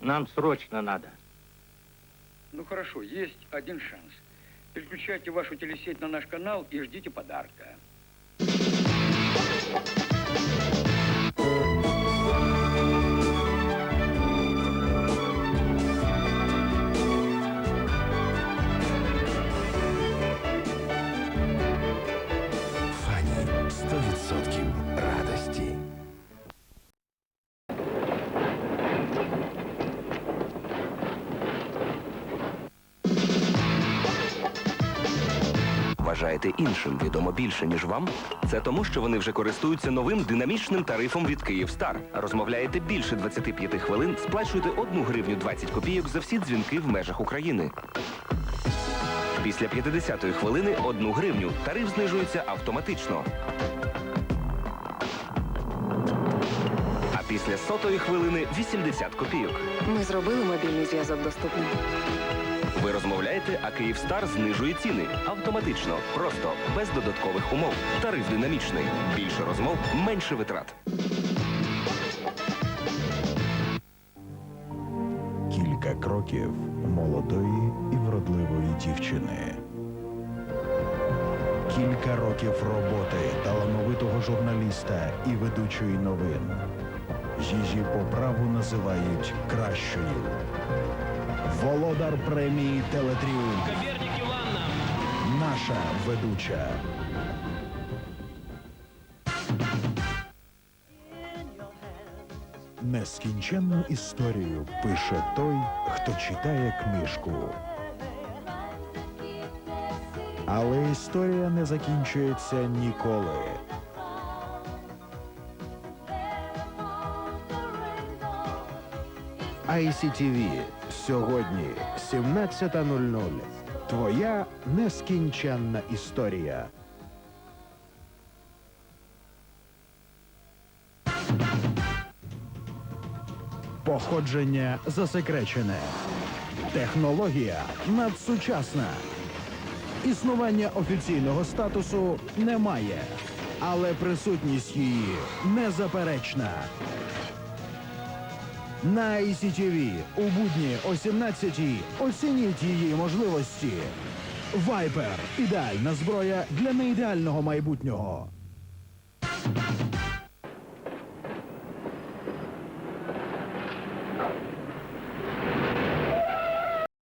Нам срочно надо. Ну хорошо, есть один шанс. Переключайте вашу телесеть на наш канал и ждите подарка. Вважаєте іншим відомо більше, ніж вам? Це тому, що вони вже користуються новим динамічним тарифом від Київстар. Розмовляєте більше 25 хвилин, сплачуєте 1 гривню 20 копійок за всі дзвінки в межах України. Після 50-ї хвилини 1 гривню. Тариф знижується автоматично. А після сотої хвилини 80 копійок. Ми зробили мобільний зв'язок доступним. Ви розмовляєте, а Київстар знижує ціни автоматично, просто без додаткових умов. Тариф динамічний. Більше розмов, менше витрат. Кілька кроків молодої і вродливої дівчини. Кілька років роботи талановитого журналіста і ведучої новин. Її по праву називають кращою. Володар премії Телетріумф. Наша ведуча. Нескінченну історію пише той, хто читає книжку. Але історія не закінчується ніколи. ICTV. Сьогодні 17.00. Твоя нескінченна історія. Походження засекречене. Технологія надсучасна. Існування офіційного статусу немає, але присутність її незаперечна. На ICTV у будні о 17-й оцініть її можливості. Вайпер ідеальна зброя для неідеального майбутнього.